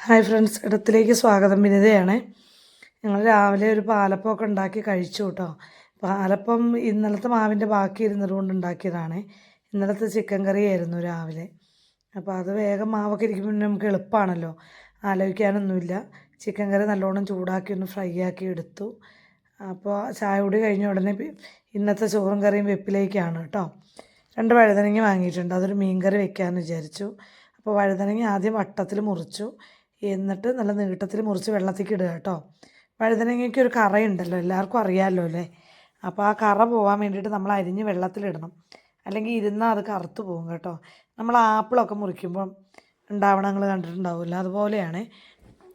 Hi friends ഇടത്തിലേക്ക് സ്വാഗതം. വിനിതയാണ്. ഞങ്ങൾ രാവിലെ ഒരു പാലപ്പമൊക്കെ ഉണ്ടാക്കി കഴിച്ചു കേട്ടോ. പാലപ്പം ഇന്നലത്തെ മാവിന്റെ ബാക്കി ഇരുന്നത് കൊണ്ട് ഉണ്ടാക്കിയതാണ്. ഇന്നലത്തെ ചിക്കൻ കറി ആയിരുന്നു രാവിലെ. അപ്പോൾ അത് വേഗം മാവൊക്കെ ഇരിക്കുമ്പോൾ നമുക്ക് എളുപ്പമാണല്ലോ ആലോചിക്കാനൊന്നുമില്ല. ചിക്കൻ കറി നല്ലോണം ചൂടാക്കി ഒന്ന് ഫ്രൈ ആക്കി എടുത്തു. അപ്പോൾ ചായ കൂടി കഴിഞ്ഞ ഉടനെ ഇന്നത്തെ ചോറും കറിയും വെപ്പിലേക്കാണ് കേട്ടോ. രണ്ട് വഴുതനങ്ങ വാങ്ങിയിട്ടുണ്ട്. അതൊരു മീൻ കറി വെക്കാമെന്ന് വിചാരിച്ചു. അപ്പോൾ വഴുതനങ്ങ ആദ്യം വട്ടത്തിൽ മുറിച്ചു. എന്നിട്ട് നല്ല നീട്ടത്തിൽ മുറിച്ച് വെള്ളത്തേക്ക് ഇടുക കേട്ടോ. വഴുതനങ്ങയ്ക്ക് ഒരു കറയുണ്ടല്ലോ എല്ലാവർക്കും അറിയാമല്ലോ അല്ലേ? അപ്പോൾ ആ കറ പോകാൻ വേണ്ടിയിട്ട് നമ്മൾ അരിഞ്ഞ് വെള്ളത്തിലിടണം അല്ലെങ്കിൽ ഇരുന്നാൽ അത് കറുത്ത് പോകും കേട്ടോ. നമ്മൾ ആപ്പിളൊക്കെ മുറിക്കുമ്പം ഉണ്ടാവണങ്ങൾ കണ്ടിട്ടുണ്ടാവില്ല അതുപോലെയാണ്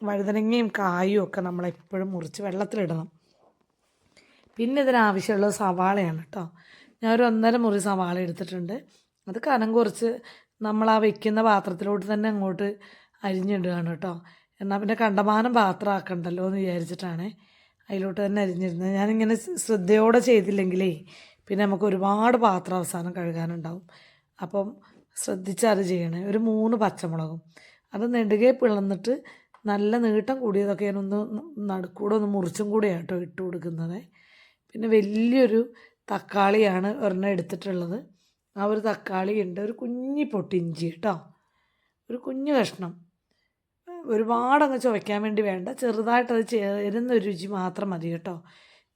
വഴുതനങ്ങയും കായും ഒക്കെ നമ്മൾ എപ്പോഴും മുറിച്ച് വെള്ളത്തിലിടണം പിന്നെ ഇതിനാവശ്യമുള്ളത് സവാളയാണ് കേട്ടോ. ഞാൻ ഒരു ഒന്നര മുറി സവാള എടുത്തിട്ടുണ്ട്. അത് കനം കുറച്ച് നമ്മൾ ആ വെക്കുന്ന പാത്രത്തിലോട്ട് തന്നെ അങ്ങോട്ട് അരിഞ്ഞിടുകയാണ് കേട്ടോ. എന്നാൽ പിന്നെ കണ്ടമാനം പാത്രം ആക്കണ്ടല്ലോ എന്ന് വിചാരിച്ചിട്ടാണ് അതിലോട്ട് തന്നെ അരിഞ്ഞിരുന്നത്. ഞാനിങ്ങനെ ശ്രദ്ധയോടെ ചെയ്തില്ലെങ്കിലേ പിന്നെ നമുക്ക് ഒരുപാട് പാത്രം അവസാനം കഴുകാനുണ്ടാവും. അപ്പം ശ്രദ്ധിച്ചാൽ ചെയ്യണേ. ഒരു മൂന്ന് പച്ചമുളകും. അത് നെടുകെ പിളന്നിട്ട് നല്ല നീട്ടം കൂടിയതൊക്കെ ഞാനൊന്ന് നടുക്കൂടെ ഒന്ന് മുറിച്ചും കൂടെ കേട്ടോ ഇട്ട് കൊടുക്കുന്നത്. പിന്നെ വലിയൊരു തക്കാളിയാണ് ഒരെണ്ണം എടുത്തിട്ടുള്ളത്. ആ ഒരു തക്കാളി ഉണ്ട് ഒരു കുഞ്ഞി പൊട്ടിഞ്ചി കേട്ടോ. ഒരു കുഞ്ഞു കഷ്ണം. ഒരുപാടങ്ങ് ചുവയ്ക്കാൻ വേണ്ടി വേണ്ട. ചെറുതായിട്ടത് ചേരുന്ന ഒരു രുചി മാത്രം മതി കേട്ടോ.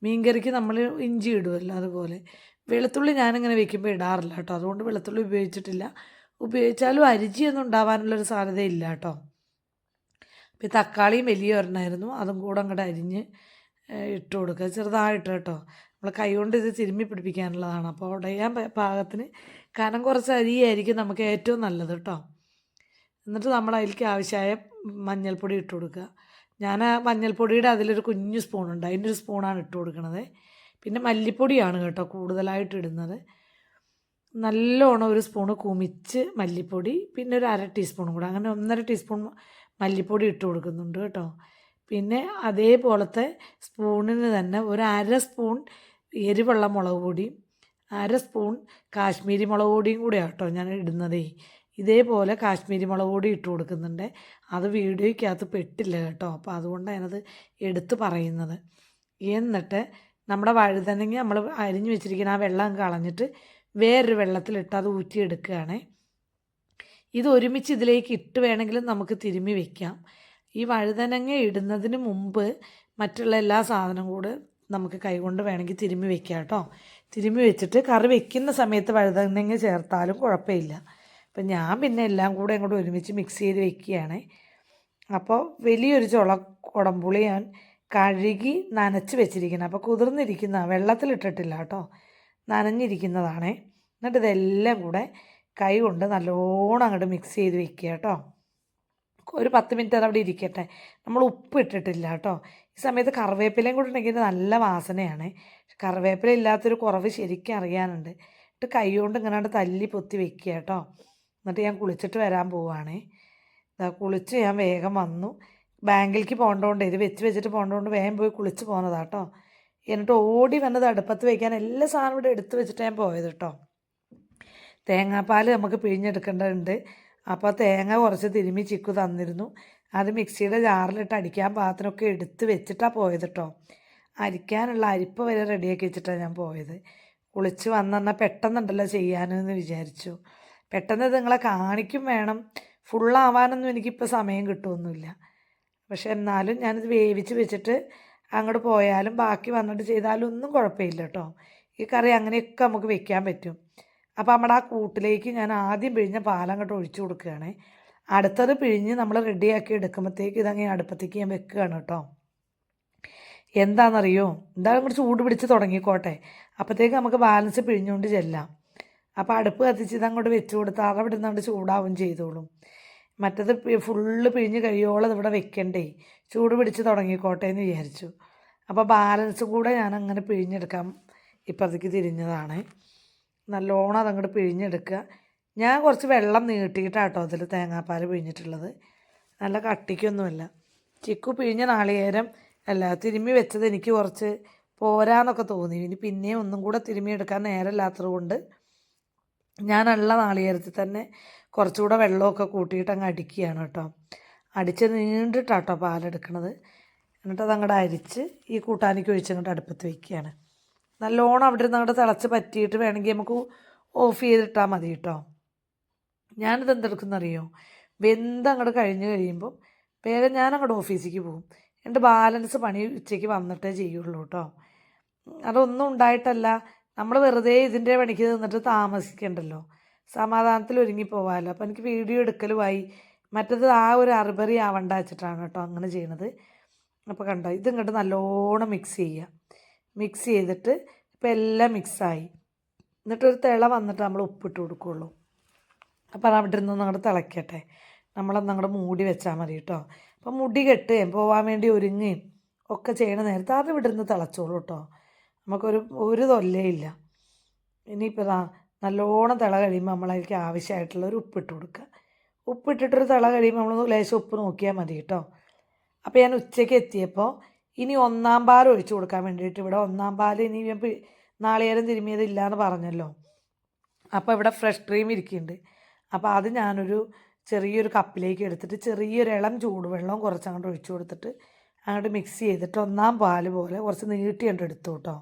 മീൻകറിക്ക് നമ്മൾ ഇഞ്ചി ഇടുമല്ലോ അതുപോലെ. വെളുത്തുള്ളി ഞാനിങ്ങനെ വെക്കുമ്പോൾ ഇടാറില്ല കേട്ടോ. അതുകൊണ്ട് വെളുത്തുള്ളി ഉപയോഗിച്ചിട്ടില്ല. ഉപയോഗിച്ചാലും അരിജിയൊന്നും ഉണ്ടാവാനുള്ളൊരു സാധ്യതയില്ല കേട്ടോ. ഈ തക്കാളിയും വലിയ ഒരെണ്ണമായിരുന്നു അതും കൂടെ അങ്ങോട്ട് അരിഞ്ഞ് ഇട്ട് കൊടുക്കുക. ചെറുതായിട്ട് കേട്ടോ. നമ്മൾ കൈ കൊണ്ട് ഇത് തിരുമ്മി പിടിപ്പിക്കാനുള്ളതാണ്. അപ്പോൾ ഉടയാൻ പാകത്തിന് കനം കുറച്ച് അരിയായിരിക്കും നമുക്ക് ഏറ്റവും നല്ലത് കേട്ടോ. എന്നിട്ട് നമ്മൾ അതിലേക്ക് ആവശ്യമായ മഞ്ഞൾപ്പൊടി ഇട്ട് കൊടുക്കുക. ഞാൻ ആ മഞ്ഞൾപ്പൊടിയുടെ അതിലൊരു കുഞ്ഞു സ്പൂണുണ്ട് അതിന്റെ ഒരു സ്പൂണാണ് ഇട്ട് കൊടുക്കുന്നത് പിന്നെ മല്ലിപ്പൊടിയാണ് കേട്ടോ കൂടുതലായിട്ട് ഇടുന്നത്. നല്ലോണം ഒരു സ്പൂണ് കുമിച്ച് മല്ലിപ്പൊടി പിന്നെ ഒരു അര ടീസ്പൂണും കൂടെ. അങ്ങനെ ഒന്നര ടീസ്പൂൺ മല്ലിപ്പൊടി ഇട്ട് കൊടുക്കുന്നുണ്ട് കേട്ടോ. പിന്നെ അതേപോലത്തെ സ്പൂണിന് തന്നെ ഒരു അര സ്പൂൺ എരിവുള്ള മുളക് പൊടിയും അര സ്പൂൺ കാശ്മീരി മുളക് പൊടിയും കൂടെ കേട്ടോ ഞാൻ ഇടുന്നതേ. ഇതേപോലെ കാശ്മീരി മുളക് പൊടി ഇട്ട് കൊടുക്കുന്നുണ്ട്. അത് വീഡിയോയ്ക്കകത്ത് പെട്ടില്ല കേട്ടോ. അപ്പോൾ അതുകൊണ്ട് ഞാനത് എടുത്ത് പറയുന്നത്. എന്നിട്ട് നമ്മുടെ വഴുതനങ്ങ നമ്മൾ അരിഞ്ഞു വെച്ചിരിക്കുന്ന ആ വെള്ളം കളഞ്ഞിട്ട് വേറൊരു വെള്ളത്തിലിട്ട് അത് ഊറ്റിയെടുക്കുകയാണ്. ഇത് ഒരുമിച്ച് ഇതിലേക്ക് ഇട്ട് വേണമെങ്കിലും നമുക്ക് തിരുമ്മി വെക്കാം. ഈ വഴുതനങ്ങ ഇടുന്നതിന് മുമ്പ് മറ്റുള്ള എല്ലാ സാധനവും കൂടെ നമുക്ക് കൈകൊണ്ട് വേണമെങ്കിൽ തിരുമ്മി വെക്കാം കേട്ടോ. തിരുമ്മി വെച്ചിട്ട് കറി വെക്കുന്ന സമയത്ത് വഴുതനങ്ങ ചേർത്താലും കുഴപ്പമില്ല. അപ്പം ഞാൻ പിന്നെ എല്ലാം കൂടെ അങ്ങോട്ട് ഒരുമിച്ച് മിക്സ് ചെയ്ത് വെക്കുകയാണ്. അപ്പോൾ വലിയൊരു ചുള കുടംപുളി ഞാൻ കഴുകി നനച്ച് വെച്ചിരിക്കുന്നത് അപ്പോൾ കുതിർന്നിരിക്കുന്ന വെള്ളത്തിലിട്ടിട്ടില്ല കേട്ടോ. നനഞ്ഞിരിക്കുന്നതാണേ. എന്നിട്ട് ഇതെല്ലാം കൂടെ കൈ കൊണ്ട് നല്ലോണം അങ്ങോട്ട് മിക്സ് ചെയ്ത് വെക്കുക കേട്ടോ. ഒരു പത്ത് മിനിറ്റ് അത് അവിടെ ഇരിക്കട്ടെ. നമ്മൾ ഉപ്പ് ഇട്ടിട്ടില്ല കേട്ടോ. ഈ സമയത്ത് കറിവേപ്പിലയും കൂടെ ഉണ്ടെങ്കിൽ നല്ല വാസനയാണ്. കറിവേപ്പില ഇല്ലാത്തൊരു കുറവ് ശരിക്കും അറിയാനുണ്ട്. എന്നിട്ട് കൈ കൊണ്ട് ഇങ്ങനെ തല്ലി പൊത്തി വെക്കുക കേട്ടോ. എന്നിട്ട് ഞാൻ കുളിച്ചിട്ട് വരാൻ പോവുകയാണേ ഇതാ കുളിച്ച് ഞാൻ വേഗം വന്നു. ബാങ്കിലേക്ക് പോകേണ്ടതുകൊണ്ട് ഇത് വെച്ച് വെച്ചിട്ട് പോകേണ്ടതുകൊണ്ട് വേഗം പോയി കുളിച്ച് പോകുന്നതാ കേട്ടോ എന്നിട്ട് ഓടി വന്നത് അടുപ്പത്ത് വയ്ക്കാൻ എല്ലാ സാധനവും ഇവിടെ എടുത്ത് വെച്ചിട്ട് ഞാൻ പോയത് കേട്ടോ തേങ്ങാപ്പാൽ നമുക്ക് പിഴിഞ്ഞെടുക്കേണ്ടതുണ്ട്. അപ്പോൾ തേങ്ങ കുറച്ച് തിരുമ്മി ചിക്കു തന്നിരുന്നു. അത് മിക്സിയുടെ ജാറിലിട്ട് അടിക്കാൻ പാത്രമൊക്കെ എടുത്ത് വെച്ചിട്ടാണ് പോയത് കേട്ടോ അരിക്കാനുള്ള അരിപ്പ വരെ റെഡിയാക്കി വെച്ചിട്ടാണ് ഞാൻ പോയത്. കുളിച്ച് വന്നെന്നാൽ പെട്ടെന്നുണ്ടല്ലോ ചെയ്യാനെന്ന് വിചാരിച്ചു. പെട്ടെന്ന് ഇത് നിങ്ങളെ കാണിക്കും വേണം. ഫുള്ളാവാനൊന്നും എനിക്കിപ്പോൾ സമയം കിട്ടുമൊന്നുമില്ല പക്ഷെ എന്നാലും ഞാനിത് വേവിച്ച് വെച്ചിട്ട് അങ്ങോട്ട് പോയാലും ബാക്കി വന്നിട്ട് ചെയ്താലും ഒന്നും കുഴപ്പമില്ല കേട്ടോ. ഈ കറി അങ്ങനെയൊക്കെ നമുക്ക് വെക്കാൻ പറ്റും. അപ്പോൾ നമ്മുടെ ആ കൂട്ടിലേക്ക് ഞാൻ ആദ്യം പിഴിഞ്ഞ പാലം അങ്ങോട്ട് ഒഴിച്ചു കൊടുക്കുകയാണ്. അടുത്തത് പിഴിഞ്ഞ് നമ്മൾ റെഡിയാക്കി എടുക്കുമ്പോഴത്തേക്ക് ഇതങ്ങനെ അടുപ്പത്തേക്ക് ഞാൻ വെക്കുകയാണ് കേട്ടോ. എന്താണെന്നറിയോ? എന്തായാലും കൂടി ചൂട് പിടിച്ച് തുടങ്ങിക്കോട്ടെ. അപ്പോഴത്തേക്ക് നമുക്ക് ബാലൻസ് പിഴിഞ്ഞുകൊണ്ട് ചെല്ലാം. അപ്പോൾ അടുപ്പ് കത്തിച്ച് ഇതങ്ങോട്ട് വെച്ച് കൊടുത്ത് അവിടെ നിന്നാണ്ട് ചൂടാവും ചെയ്തോളും. മറ്റത് ഫുള്ള് പിഴിഞ്ഞ് കഴിയോളം ഇവിടെ വെക്കണ്ടേ. ചൂട് പിടിച്ച് തുടങ്ങിക്കോട്ടെ എന്ന് വിചാരിച്ചു. അപ്പോൾ ബാലൻസ് കൂടെ ഞാൻ അങ്ങനെ പിഴിഞ്ഞെടുക്കാൻ ഇപ്പുറത്തേക്ക് തിരിഞ്ഞതാണ്. നല്ലോണം അതങ്ങോട്ട് പിഴിഞ്ഞെടുക്കുക. ഞാൻ കുറച്ച് വെള്ളം നീട്ടിയിട്ടാട്ടോ അതിൽ തേങ്ങാപ്പാൽ പിഴിഞ്ഞിട്ടുള്ളത്. നല്ല കട്ടിക്കൊന്നുമല്ല. ചിക്കു പിഴിഞ്ഞ നാളികേരം അല്ല തിരുമ്മി വെച്ചത് എനിക്ക് കുറച്ച് പോരാന്നൊക്കെ തോന്നി. ഇനി പിന്നെയും ഒന്നും കൂടെ തിരുമ്മി എടുക്കാൻ നേരമില്ലാത്തത് കൊണ്ട് ഞാനുള്ള നാളികേരത്തിൽ തന്നെ കുറച്ചുകൂടെ വെള്ളമൊക്കെ കൂട്ടിയിട്ട് അങ്ങ് അടിക്കുകയാണ് കേട്ടോ. അടിച്ച് നീണ്ടിട്ടാണ് കേട്ടോ പാലെടുക്കണത്. എന്നിട്ട് അത് അങ്ങോട്ട് അരിച്ച് ഈ കൂട്ടാനിക്ക് ഒഴിച്ച് അങ്ങോട്ട് അടുപ്പത്ത് വയ്ക്കുകയാണ് നല്ലോണം അവിടെ നിന്ന് അങ്ങോട്ട് തിളച്ച് പറ്റിയിട്ട് വേണമെങ്കിൽ നമുക്ക് ഓഫ് ചെയ്തിട്ടാൽ മതി കേട്ടോ. ഞാനിത് എന്തെടുക്കുന്നറിയോ വെന്ത് അങ്ങോട്ട് കഴിഞ്ഞ് കഴിയുമ്പോൾ വേഗം ഞാൻ അങ്ങോട്ട് ഓഫീസിലേക്ക് പോകും. എന്റെ ബാലൻസ് പണി ഉച്ചയ്ക്ക് വന്നിട്ടേ ചെയ്യുള്ളൂ കേട്ടോ. അതൊന്നും ഉണ്ടായിട്ടല്ല. നമ്മൾ വെറുതെ ഇതിന്റെ പണിക്ക് നിന്നിട്ട് താമസിക്കണ്ടല്ലോ. സമാധാനത്തിൽ ഒരുങ്ങി പോകാമല്ലോ അപ്പോൾ എനിക്ക് വീഡിയോ എടുക്കലുമായി. മറ്റത് ആ ഒരു അറുപറി ആവണ്ട വെച്ചിട്ടാണ് കേട്ടോ അങ്ങനെ ചെയ്യണത്. അപ്പോൾ കണ്ടോ ഇത് നല്ലോണം മിക്സ് ചെയ്യുക മിക്സ് ചെയ്തിട്ട് ഇപ്പോൾ എല്ലാം മിക്സായി എന്നിട്ടൊരു തിള വന്നിട്ട് നമ്മൾ ഉപ്പിട്ട് കൊടുക്കുകയുള്ളൂ അപ്പോൾ അവിടെ നിന്ന് അങ്ങോട്ട് തിളയ്ക്കട്ടെ നമ്മളൊന്ന് അങ്ങോട്ട് മൂടി വെച്ചാൽ മതി കേട്ടോ. അപ്പോൾ മുടി കെട്ടുകയും പോകാൻ വേണ്ടി ഒരുങ്ങുകയും ഒക്കെ ചെയ്യണ നേരത്തെ അത് ഇവിടെ നിന്ന് തിളച്ചോളൂ കേട്ടോ. നമുക്കൊരു ഒരു തൊല്ലയില്ല. ഇനിയിപ്പോൾ ഇതാ നല്ലോണം തിള കഴിയുമ്പോൾ നമ്മളതിലേക്ക് ആവശ്യമായിട്ടുള്ള ഒരു ഉപ്പിട്ട് കൊടുക്കുക. ഉപ്പിട്ടിട്ടൊരു തിള കഴിയുമ്പോൾ നമ്മൾ ലേശം ഉപ്പ് നോക്കിയാൽ മതി കേട്ടോ. അപ്പോൾ ഞാൻ ഉച്ചയ്ക്ക് എത്തിയപ്പോൾ ഇനി ഒന്നാം പാൽ ഒഴിച്ചു കൊടുക്കാൻ വേണ്ടിയിട്ട് ഇവിടെ ഒന്നാം പാൽ ഇനി ഞാൻ നാളികേരം തിരുമിയതില്ല എന്ന് പറഞ്ഞല്ലോ. അപ്പോൾ ഇവിടെ ഫ്രഷ് ക്രീം ഇരിക്കുന്നുണ്ട്. അപ്പോൾ അത് ഞാനൊരു ചെറിയൊരു കപ്പിലേക്ക് എടുത്തിട്ട് ചെറിയൊരു ഇളം ചൂടുവെള്ളം കുറച്ചങ്ങോട്ട് ഒഴിച്ചു കൊടുത്തിട്ട് അങ്ങോട്ട് മിക്സ് ചെയ്തിട്ട് ഒന്നാം പാൽ പോലെ കുറച്ച് നീട്ടി അങ്ങോട്ട് എടുത്തു കേട്ടോ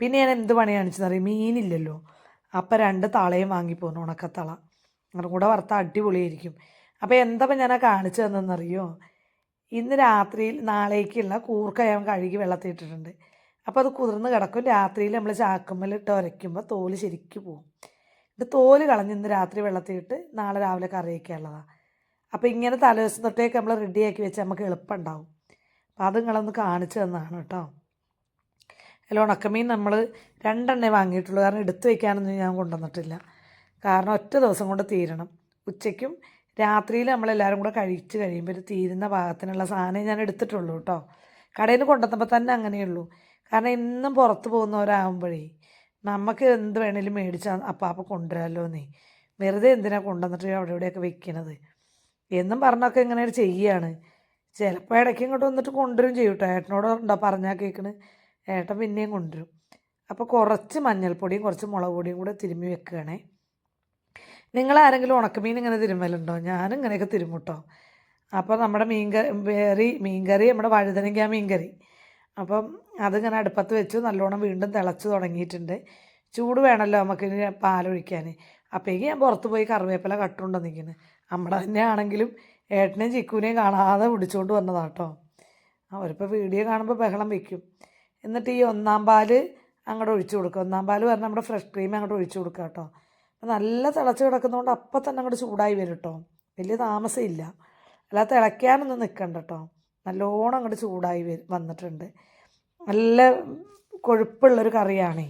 പിന്നെ ഞാൻ എന്ത് പണി കാണിച്ചെന്നറിയാം മീനില്ലല്ലോ. അപ്പം രണ്ട് തളയും വാങ്ങിപ്പോന്നു ഉണക്കത്തള. അങ്ങനെ കൂടെ വറുത്ത അടിപൊളിയായിരിക്കും. അപ്പോൾ എന്തപ്പം ഞാൻ ആ കാണിച്ചു തന്നെന്നറിയോ ഇന്ന് രാത്രിയിൽ നാളേക്കുള്ള കൂർക്ക ഞാൻ കഴുകി വെള്ളത്തിൽ ഇട്ടിട്ടുണ്ട്. അപ്പോൾ അത് കുതിർന്ന് കിടക്കും. രാത്രിയിൽ നമ്മൾ ചാക്കുമ്മലിട്ട് ഉരയ്ക്കുമ്പോൾ തോൽ ശരിക്കും പോകും ഇത് തോൽ കളഞ്ഞ് ഇന്ന് രാത്രി വെള്ളത്തിയിട്ട് നാളെ രാവിലെ കറി വയ്ക്കാനുള്ളതാണ് അപ്പോൾ ഇങ്ങനെ തലേദിവസം തൊട്ടേക്ക് നമ്മൾ റെഡിയാക്കി വെച്ചാൽ നമുക്ക് എളുപ്പമുണ്ടാവും അപ്പോൾ അത് നിങ്ങളൊന്ന് കാണിച്ചു തന്നാണ് കേട്ടോ. അല്ല ഉണക്കമീൻ നമ്മൾ രണ്ടെണ്ണേ വാങ്ങിയിട്ടുള്ളൂ. കാരണം എടുത്തു വയ്ക്കാനൊന്നും ഞാൻ കൊണ്ടുവന്നിട്ടില്ല. കാരണം ഒറ്റ ദിവസം കൊണ്ട് തീരണം. ഉച്ചയ്ക്കും രാത്രിയിൽ നമ്മളെല്ലാവരും കൂടെ കഴിച്ച് കഴിയുമ്പോൾ ഒരു തീരുന്ന പാകത്തിനുള്ള സാധനം ഞാൻ എടുത്തിട്ടുള്ളൂ കേട്ടോ. കടയിൽ നിന്ന് കൊണ്ടുവന്നപ്പോൾ തന്നെ അങ്ങനെയുള്ളൂ. കാരണം ഇന്നും പുറത്ത് പോകുന്നവരാകുമ്പോഴേ നമുക്ക് എന്ത് വേണേലും മേടിച്ചാൽ അപ്പാപ്പ കൊണ്ടുവരാമല്ലോ നീ വെറുതെ എന്തിനാണ് കൊണ്ടുവന്നിട്ട് അവിടെ ഇവിടെയൊക്കെ വെക്കണത്? എന്നും പറഞ്ഞൊക്കെ ഇങ്ങനെ ചെയ്യുകയാണ് ചിലപ്പോൾ ഇടയ്ക്ക് ഇങ്ങോട്ട് വന്നിട്ട് കൊണ്ടുവരും ചെയ്യും കേട്ടോ ഏട്ടനോട് ഉണ്ടോ പറഞ്ഞാൽ കേൾക്കണ് ഏട്ടൻ പിന്നെയും കൊണ്ടുവരും. അപ്പോൾ കുറച്ച് മഞ്ഞൾപ്പൊടിയും കുറച്ച് മുളക് പൊടിയും കൂടെ തിരുമ്മി വെക്കുകയാണേ. നിങ്ങൾ ആരെങ്കിലും ഉണക്കമീൻ ഇങ്ങനെ തിരുമ്മലുണ്ടോ? ഞാനും ഇങ്ങനെയൊക്കെ തിരുമ്മുട്ടോ അപ്പോൾ നമ്മുടെ മീൻ കറി മീൻ കറി നമ്മുടെ വഴുതനങ്ങ മീൻ കറി അപ്പം അതിങ്ങനെ അടുപ്പത്ത് വെച്ച് നല്ലോണം വീണ്ടും തിളച്ച് തുടങ്ങിയിട്ടുണ്ട്. ചൂട് വേണമല്ലോ നമുക്ക് പാലൊഴിക്കാൻ അപ്പോഴേക്ക് ഞാൻ പുറത്ത് പോയി കറിവേപ്പില കട്ടുണ്ടോ നിൽക്കുന്നത് നമ്മുടെ തന്നെ ആണെങ്കിലും ഏട്ടനെയും ചിക്കുവിനെയും കാണാതെ പിടിച്ചുകൊണ്ട് വന്നതാട്ടോ അവരിപ്പോൾ വീഡിയോ കാണുമ്പോൾ ബഹളം വെക്കും. എന്നിട്ട് ഈ ഒന്നാം പാൽ അങ്ങോട്ട് ഒഴിച്ചു കൊടുക്കുക ഒന്നാം പാൽ പറഞ്ഞാൽ നമ്മുടെ ഫ്രഷ് ക്രീം അങ്ങോട്ട് ഒഴിച്ചു കൊടുക്കുക കേട്ടോ നല്ല തിളച്ച് കിടക്കുന്നതുകൊണ്ട് അപ്പം തന്നെ അങ്ങോട്ട് ചൂടായി വരും കേട്ടോ വലിയ താമസമില്ല അല്ലാതെ തിളയ്ക്കാനൊന്നും നിൽക്കണ്ട കേട്ടോ നല്ലോണം അങ്ങോട്ട് ചൂടായി വന്നിട്ടുണ്ട്. നല്ല കൊഴുപ്പുള്ളൊരു കറിയാണേ.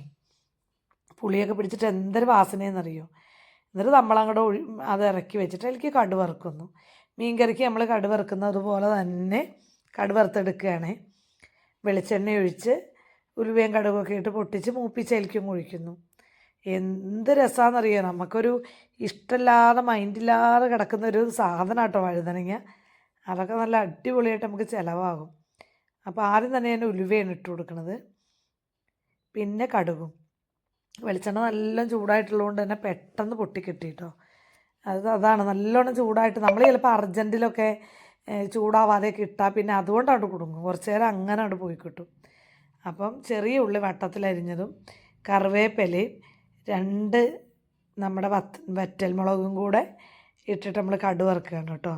പുളിയൊക്കെ പിടിച്ചിട്ട് എന്തൊരു വാസനയെന്നറിയോ എന്നിട്ട് നമ്മളങ്ങോട്ട് ഒഴി അത് ഇറക്കി വെച്ചിട്ട് അതിലേക്ക് കടു വറുക്കുന്നു. മീൻ കറിക്ക് നമ്മൾ കടു വറുക്കുന്നത് പോലെ തന്നെ കടു വറുത്തെടുക്കുകയാണ്. വെളിച്ചെണ്ണ ഒഴിച്ച് ഉലുവയും കടുകൊക്കെ ഇട്ട് പൊട്ടിച്ച് മൂപ്പിച്ച് അതിലേക്കും ഒഴിക്കുന്നു. എന്ത് രസമാണെന്നറിയോ നമുക്കൊരു ഇഷ്ടമില്ലാതെ മൈൻഡില്ലാതെ കിടക്കുന്ന ഒരു സാധനം കേട്ടോ വഴുതനങ്ങ. അതൊക്കെ നല്ല അടിപൊളിയായിട്ട് നമുക്ക് ചിലവാകും. അപ്പോൾ ആദ്യം തന്നെ ഞാൻ ഉലുവയാണ് ഇട്ട് കൊടുക്കുന്നത് പിന്നെ കടുകും. വെളിച്ചെണ്ണ നല്ല ചൂടായിട്ടുള്ളതുകൊണ്ട് തന്നെ പെട്ടെന്ന് പൊട്ടിക്കിട്ടി കേട്ടോ അത് അതാണ് നല്ലോണം ചൂടായിട്ട് നമ്മൾ ചിലപ്പോൾ അർജന്റിലൊക്കെ ചൂടാവാതെ കിട്ടാം പിന്നെ അതുകൊണ്ടാണ് കുടുങ്ങും. കുറച്ച് നേരം അങ്ങനെ അവിടെ പോയി കിട്ടും അപ്പം ചെറിയ ഉള്ളി വട്ടത്തിലരിഞ്ഞതും കറിവേപ്പിലയും രണ്ട് നമ്മുടെ വത്ത് വറ്റൽ മുളകും കൂടെ ഇട്ടിട്ട് നമ്മൾ കടു വറുക്കുകയാണ് കേട്ടോ.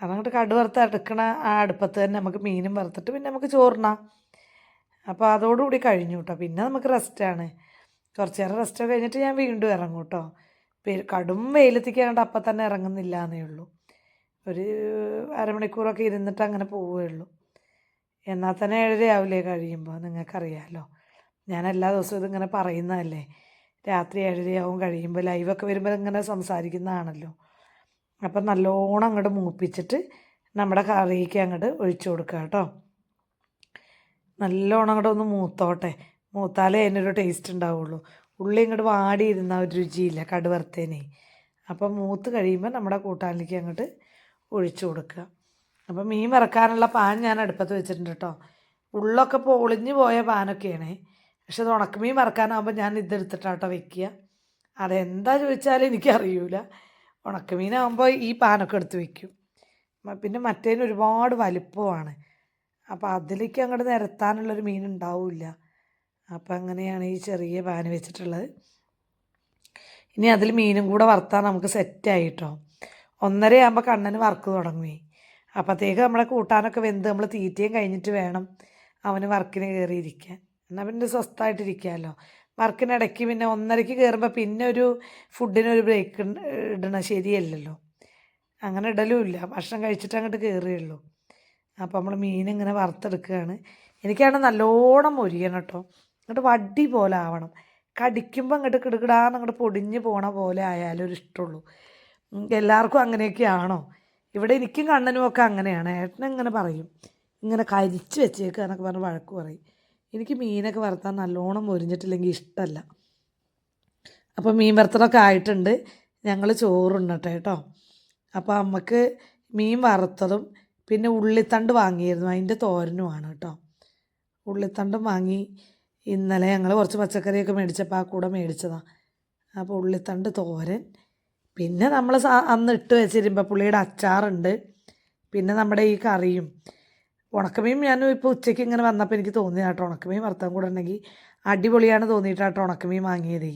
അതങ്ങോട്ട് കടു വറുത്ത് എടുക്കണ ആ അടുപ്പത്ത് തന്നെ നമുക്ക് മീനും വറുത്തിട്ട് പിന്നെ നമുക്ക് ചോറിനാം അപ്പോൾ അതോടുകൂടി കഴിഞ്ഞു കേട്ടോ പിന്നെ നമുക്ക് റെസ്റ്റാണ് കുറച്ച് നേരം റെസ്റ്റ് കഴിഞ്ഞിട്ട് ഞാൻ വീണ്ടും ഇറങ്ങും കേട്ടോ കടും വെയിലെത്തിക്കാണ്ട് അപ്പം തന്നെ ഇറങ്ങുന്നില്ല എന്നേ ഉള്ളൂ. ഒരു അരമണിക്കൂറൊക്കെ ഇരുന്നിട്ട് അങ്ങനെ പോവുകയുള്ളൂ എന്നാൽ തന്നെ ഏഴരയാവില്ലേ കഴിയുമ്പോൾ നിങ്ങൾക്കറിയാമല്ലോ ഞാൻ എല്ലാ ദിവസവും ഇതിങ്ങനെ പറയുന്നതല്ലേ. രാത്രി ഏഴരയാവും കഴിയുമ്പോൾ ലൈവൊക്കെ വരുമ്പോൾ ഇങ്ങനെ സംസാരിക്കുന്നതാണല്ലോ. അപ്പം നല്ലോണം അങ്ങോട്ട് മൂപ്പിച്ചിട്ട് നമ്മുടെ കറിക്ക് അങ്ങോട്ട് ഒഴിച്ചു കൊടുക്കുക കേട്ടോ നല്ലോണം അങ്ങോട്ട് ഒന്ന് മൂത്തോട്ടെ. മൂത്താലേ അതിനൊരു ടേസ്റ്റ് ഉണ്ടാവുള്ളൂ ഉള്ളി ഇങ്ങോട്ട് വാടിയിരുന്ന ഒരു രുചിയില്ല കടുവറുത്തേനെ. അപ്പം മൂത്ത് കഴിയുമ്പോൾ നമ്മുടെ കൂട്ടാനിലേക്ക് അങ്ങോട്ട് ഒഴിച്ചു കൊടുക്കുക അപ്പം മീൻ വറക്കാനുള്ള പാൻ ഞാൻ അടുപ്പത്ത് വെച്ചിട്ടുണ്ട് കേട്ടോ ഉള്ളൊക്കെ പൊളിഞ്ഞു പോയ പാനൊക്കെയാണ്. പക്ഷെ അത് ഉണക്കമീൻ വറക്കാനാകുമ്പോൾ ഞാൻ ഇതെടുത്തിട്ടാട്ടോ വെക്കുക അതെന്താ ചോദിച്ചാൽ എനിക്കറിയൂല. ഉണക്കമീനാകുമ്പോൾ ഈ പാനൊക്കെ എടുത്ത് വെക്കും. മ- പിന്നെ മറ്റേതിന് ഒരുപാട് വലിപ്പമാണ്. അപ്പോൾ അതിലേക്ക് അങ്ങോട്ട് നിരത്താനുള്ളൊരു മീൻ ഉണ്ടാവില്ല. അപ്പം അങ്ങനെയാണ് ഈ ചെറിയ പാൻ വെച്ചിട്ടുള്ളത്. ഇനി അതിൽ മീനും കൂടെ വറുത്താൽ നമുക്ക് സെറ്റായിട്ടോ ഒന്നരയാകുമ്പോൾ കണ്ണന് വർക്ക് തുടങ്ങി അപ്പോഴത്തേക്ക് നമ്മളെ കൂട്ടാനൊക്കെ വെന്ത് നമ്മൾ തീറ്റയും കഴിഞ്ഞിട്ട് വേണം അവന് വർക്കിന് കയറിയിരിക്കാൻ എന്നാൽ പിന്നെ സ്വസ്ഥമായിട്ടിരിക്കാമല്ലോ വർക്കിനിടയ്ക്ക് പിന്നെ ഒന്നരയ്ക്ക് കയറുമ്പോൾ പിന്നെ ഒരു ഫുഡിനൊരു ബ്രേക്ക് ഇടണം ശരിയല്ലല്ലോ. അങ്ങനെ ഇടലുമില്ല. ഭക്ഷണം കഴിച്ചിട്ട് അങ്ങോട്ട് കയറുകയുള്ളൂ അപ്പോൾ നമ്മൾ മീൻ ഇങ്ങനെ വറുത്തെടുക്കുകയാണ് എനിക്കാണ് നല്ലോണം മൊരിയണം കേട്ടോ എന്നിട്ട് വടി പോലെ ആവണം. കടിക്കുമ്പോൾ അങ്ങോട്ട് കിടുകിടാന്ന് അങ്ങോട്ട് പൊടിഞ്ഞ് പോണ പോലെ ആയാലും ഒരു ഇഷ്ടമുള്ളൂ എല്ലാവർക്കും അങ്ങനെയൊക്കെയാണോ ഇവിടെ എനിക്കും കണ്ണനും ഒക്കെ അങ്ങനെയാണ്. ഏട്ടൻ ഇങ്ങനെ പറയും. ഇങ്ങനെ കരിച്ച് വെച്ചേക്കുക എന്നൊക്കെ പറഞ്ഞ് വഴക്ക് പറയും. എനിക്ക് മീനൊക്കെ വറുത്താൻ നല്ലോണം മൊരിഞ്ഞിട്ടില്ലെങ്കിൽ ഇഷ്ടമല്ല അപ്പോൾ മീൻ വറുത്തതൊക്കെ ആയിട്ടുണ്ട്. ഞങ്ങൾ ചോറുണ്ണട്ടെ കേട്ടോ അപ്പോൾ അമ്മയ്ക്ക് മീൻ വറുത്തതും പിന്നെ ഉള്ളിത്തണ്ട് വാങ്ങിയിരുന്നു. അതിന്റെ തോരനുമാണ് കേട്ടോ. ഉള്ളിത്തണ്ടും വാങ്ങി ഇന്നലെ ഞങ്ങൾ കുറച്ച് പച്ചക്കറിയൊക്കെ മേടിച്ചപ്പോൾ ആ കൂടെ മേടിച്ചതാണ് അപ്പോൾ ഉള്ളിത്തണ്ട് തോരൻ പിന്നെ നമ്മൾ അന്ന് ഇട്ട് വെച്ചിരുമ്പോൾ പുള്ളിയുടെ അച്ചാറുണ്ട്. പിന്നെ നമ്മുടെ ഈ കറിയും. ഉണക്കമീൻ ഞാൻ ഇപ്പോൾ ഉച്ചയ്ക്ക് ഇങ്ങനെ വന്നപ്പോൾ എനിക്ക് തോന്നി കേട്ടോ ഉണക്കമീൻ വറുത്താൻ കൂടെ ഉണ്ടെങ്കിൽ അടിപൊളിയാണ് തോന്നിയിട്ട് കേട്ടോ ഉണക്കമീൻ വാങ്ങിയതേ.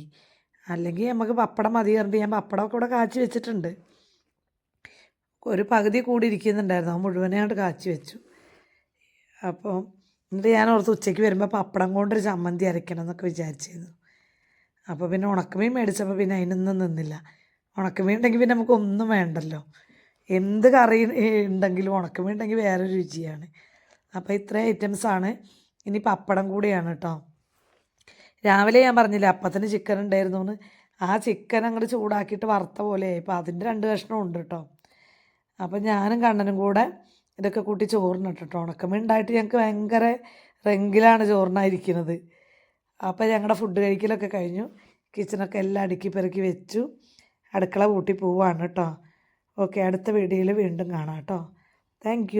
അല്ലെങ്കിൽ നമുക്ക് പപ്പടം മതി പറഞ്ഞിട്ട് ഞാൻ പപ്പടമൊക്കെ ഇവിടെ കാച്ചി വെച്ചിട്ടുണ്ട്. ഒരു പകുതി കൂടി ഇരിക്കുന്നുണ്ടായിരുന്നു അത് മുഴുവനായിട്ട് കാച്ചി വെച്ചു. അപ്പോൾ എന്നിട്ട് ഞാൻ ഓർത്ത് ഉച്ചയ്ക്ക് വരുമ്പോൾ പപ്പടം കൊണ്ടൊരു ചമ്മന്തി അരയ്ക്കണം എന്നൊക്കെ വിചാരിച്ചിരുന്നു. അപ്പോൾ പിന്നെ ഉണക്കമീൻ മേടിച്ചപ്പോൾ പിന്നെ അതിനൊന്നും നിന്നില്ല. ഉണക്കമീൻ ഉണ്ടെങ്കിൽ പിന്നെ നമുക്ക് ഒന്നും വേണ്ടല്ലോ. എന്ത് കറി ഉണ്ടെങ്കിലും ഉണക്കമീൻ ഉണ്ടെങ്കിൽ വേറെ രുചിയാണ്. അപ്പോൾ ഇത്രയും ഐറ്റംസാണ് ഇനി പപ്പടം കൂടിയാണ് കേട്ടോ. രാവിലെ ഞാൻ പറഞ്ഞില്ല അപ്പത്തിന് ചിക്കൻ ഉണ്ടായിരുന്നു എന്ന്. ആ ചിക്കൻ അങ്ങോട്ട് ചൂടാക്കിയിട്ട് വറുത്ത പോലെ ഇപ്പോൾ അതിന്റെ രണ്ട് കഷ്ണം ഉണ്ട് കേട്ടോ. അപ്പം ഞാനും കണ്ണനും കൂടെ ഇതൊക്കെ കൂട്ടി ചോറിനിട്ടിട്ടോ ഉണക്കമീൻ ഉണ്ടായിട്ട് ഞങ്ങൾക്ക് ഭയങ്കര റെങ്കിലാണ് ചോറിനായിരിക്കുന്നത്. അപ്പോൾ ഞങ്ങളുടെ ഫുഡ് കഴിക്കലൊക്കെ കഴിഞ്ഞു. കിച്ചണൊക്കെ എല്ലാം അടുക്കി പെറുക്കി വെച്ചു. അടുക്കള കൂട്ടി പോവാണ് കേട്ടോ ഓക്കെ അടുത്ത വീഡിയോയിൽ വീണ്ടും കാണാം കേട്ടോ താങ്ക്